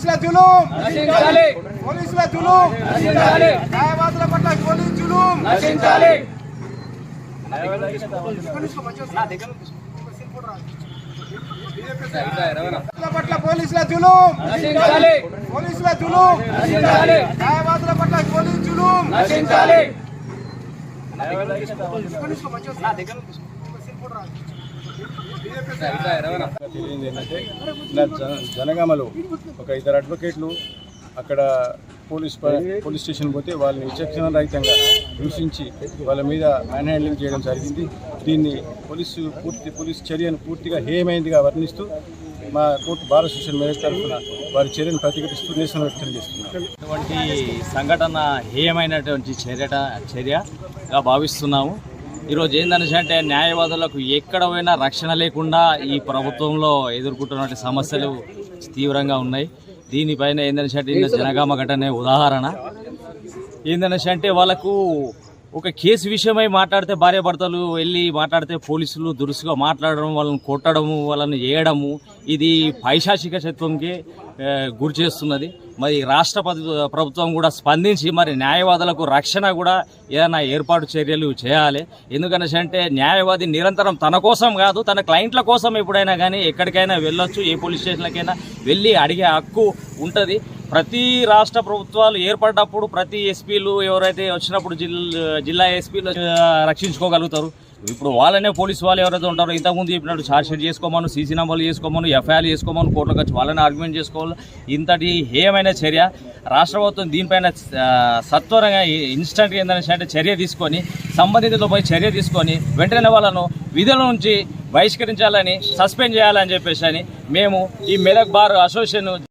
పోలీసుల జులుం పోలీసుల జులుం న్యాయవాదుల పట్ల పోలీసు జులుం పట్ల పోలీసుల జులుం పోలీసుల జులుం న్యాయవాదుల పట్ల పోలీసు జులుం నశించాలి ఏంటంటే నా జన- జనగామలో ఒక ఇద్దరు అడ్వకేట్లు అక్కడ పోలీస్ పోలీస్ స్టేషన్ పోతే వాళ్ళని విచక్షణ రహితంగా దూషించి వాళ్ళ మీద మ్యాన్ హ్యాండ్లింగ్ చేయడం జరిగింది. దీన్ని పోలీసు పూర్తి పోలీస్ చర్యను పూర్తిగా హేయమైందిగా వర్ణిస్తూ మా కోర్టు భారత శిక్షణ మేనేజ్ తరఫున వారి చర్యను ప్రతిఘటిస్తూ నిరసన వ్యక్తం చేస్తున్నారు ఇటువంటి సంఘటన హేయమైనటువంటి చర్యట చర్యగా భావిస్తున్నాము. ఈరోజు ఏందనేసి అంటే న్యాయవాదులకు ఎక్కడ పోయినా రక్షణ లేకుండా ఈ ప్రభుత్వంలో ఎదుర్కొంటున్నటువంటి సమస్యలు తీవ్రంగా ఉన్నాయి. దీనిపైన ఏందనేసి అంటే జనగామ ఘటనే ఉదాహరణ. ఏందనేసి అంటే వాళ్ళకు ఒక కేసు విషయమై మాట్లాడితే భార్యాభర్తలు వెళ్ళి మాట్లాడితే పోలీసులు దురుసుగా మాట్లాడడం వాళ్ళని కొట్టడము వాళ్ళని చేయడము ఇది పైశాచిక శత్వంకి గురి చేస్తున్నది. మరి రాష్ట్ర ప్రభుత్వం కూడా స్పందించి మరి న్యాయవాదులకు రక్షణ కూడా ఏదైనా ఏర్పాటు చర్యలు చేయాలి. ఎందుకనేసి అంటే న్యాయవాది నిరంతరం తన కోసం కాదు తన క్లయింట్ల కోసం ఎప్పుడైనా కానీ ఎక్కడికైనా వెళ్ళొచ్చు ఏ పోలీస్ స్టేషన్లకైనా వెళ్ళి అడిగే హక్కు ఉంటుంది. ప్రతి రాష్ట్ర ప్రభుత్వాలు ఏర్పడ్డప్పుడు ప్రతి ఎస్పీలు ఎవరైతే వచ్చినప్పుడు జిల్లా జిల్లా ఎస్పీలు రక్షించుకోగలుగుతారు. ఇప్పుడు వాళ్ళనే పోలీసు వాళ్ళు ఎవరైతే ఉంటారో ఇంతకుముందు చెప్పినట్టు ఛార్జ్షీట్ చేసుకోమను సీసీ నెంబర్లు చేసుకోమను ఎఫ్ఐఆర్ చేసుకోమను కోర్టులకు వచ్చి వాళ్ళని ఆర్గ్యుమెంట్ చేసుకోవాలి. ఇంతటి హేయమైన చర్య రాష్ట్ర ప్రభుత్వం దీనిపైన సత్వరంగా ఇన్స్టెంట్గా ఏంటంటే అంటే చర్య తీసుకొని సంబంధితులతో పోయి చర్య తీసుకొని వెంటనే వాళ్ళను విధుల నుంచి బహిష్కరించాలని సస్పెండ్ చేయాలని చెప్పేసి అని మేము ఈ మెదక్ బార్ అసోసియేషన్